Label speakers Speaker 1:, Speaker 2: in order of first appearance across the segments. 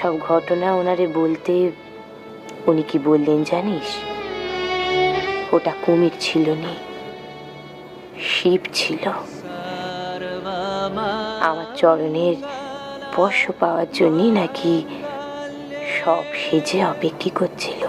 Speaker 1: সব ঘটনা ওনারে বলতে উনি কি বললেন জানিস? ওটা কুমির ছিল নি, শিব ছিল। আমার চরণের স্পর্শ পাওয়ার জন্যই নাকি সব সেজে অপেক্ষা করছিল।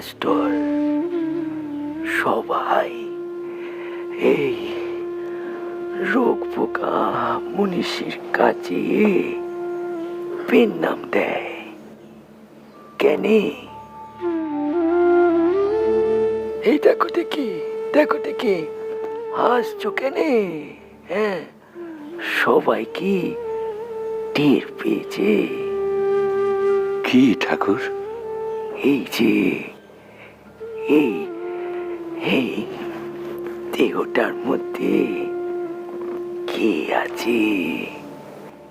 Speaker 2: হ্যাঁ সবাই এই রোগ পোকা মনীষীর কাছে পেন নাম দেয়। কেনে? এই দেখো দেখি দেখো দেখি হাসছো কেনে? হ্যাঁ সবাই কি টের পেয়েছে?
Speaker 3: কি ঠাকুর?
Speaker 2: এই যে এই এই দেহটার মধ্যে কে আছে?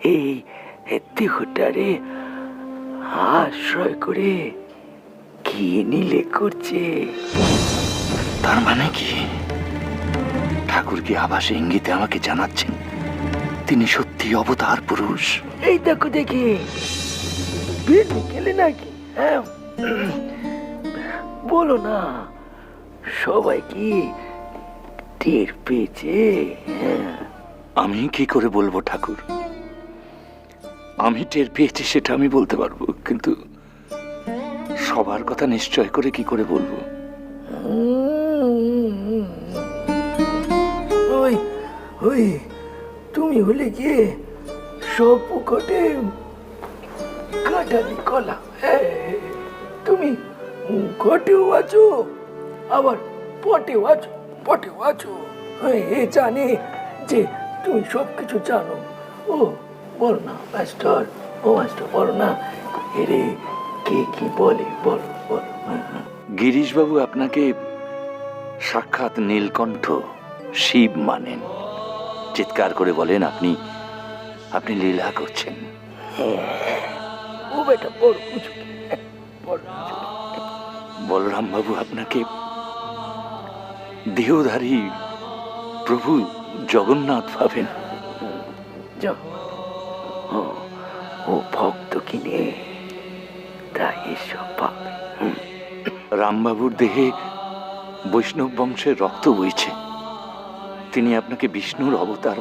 Speaker 2: এই দেহটারে আশ্রয় করে কি নিলে করছে?
Speaker 3: তার মানে কি? ঠাকুর কি আবাসে ইঙ্গিতে আমাকে জানাচ্ছেন তিনি সত্যি অবতার পুরুষ?
Speaker 2: এই দেখো দেখি। ভিড় গেলে নাকি? হ্যাঁ। বলো না সবাই কি টের পেয়েছে? হ্যাঁ।
Speaker 3: আমি কি করে বলব ঠাকুর? আমি টের পেয়েছি সেটা আমি বলতে পারব কিন্তু সবার কথা নিশ্চয় করে কি করে বলব?
Speaker 2: ওই ওই তুমি হলে গিয়ে সব পুকটে কাটালি কলা। হ্যাঁ, তুমি ঘটেও আছো আবার পটেও আছো পটেও আছো। এ জানে যে তুমি সব কিছু জানো। ও বল না মাস্টার। ও মাস্টার বলো না। এরে কে কি বলে? বলো বলো হ্যাঁ, হ্যাঁ।
Speaker 3: গিরিশবাবু আপনাকে সাক্ষাৎ নীলকণ্ঠ শিব মানেন। চিৎকার করে বলেন আপনি আপনি লীলা করছেন।
Speaker 2: ও বেটা বড় কিছু বড় কিছু
Speaker 3: বলরাম বাবু আপনাকে দেহধারী প্রভু জগন্নাথ ভাবেন।
Speaker 2: ও ভক্ত কিনে তাই এসব পাবে
Speaker 3: রামবাবুর দেহে বৈষ্ণব বংশের রক্ত বইছে। তিনি আপনাকে বিষ্ণুর অবতার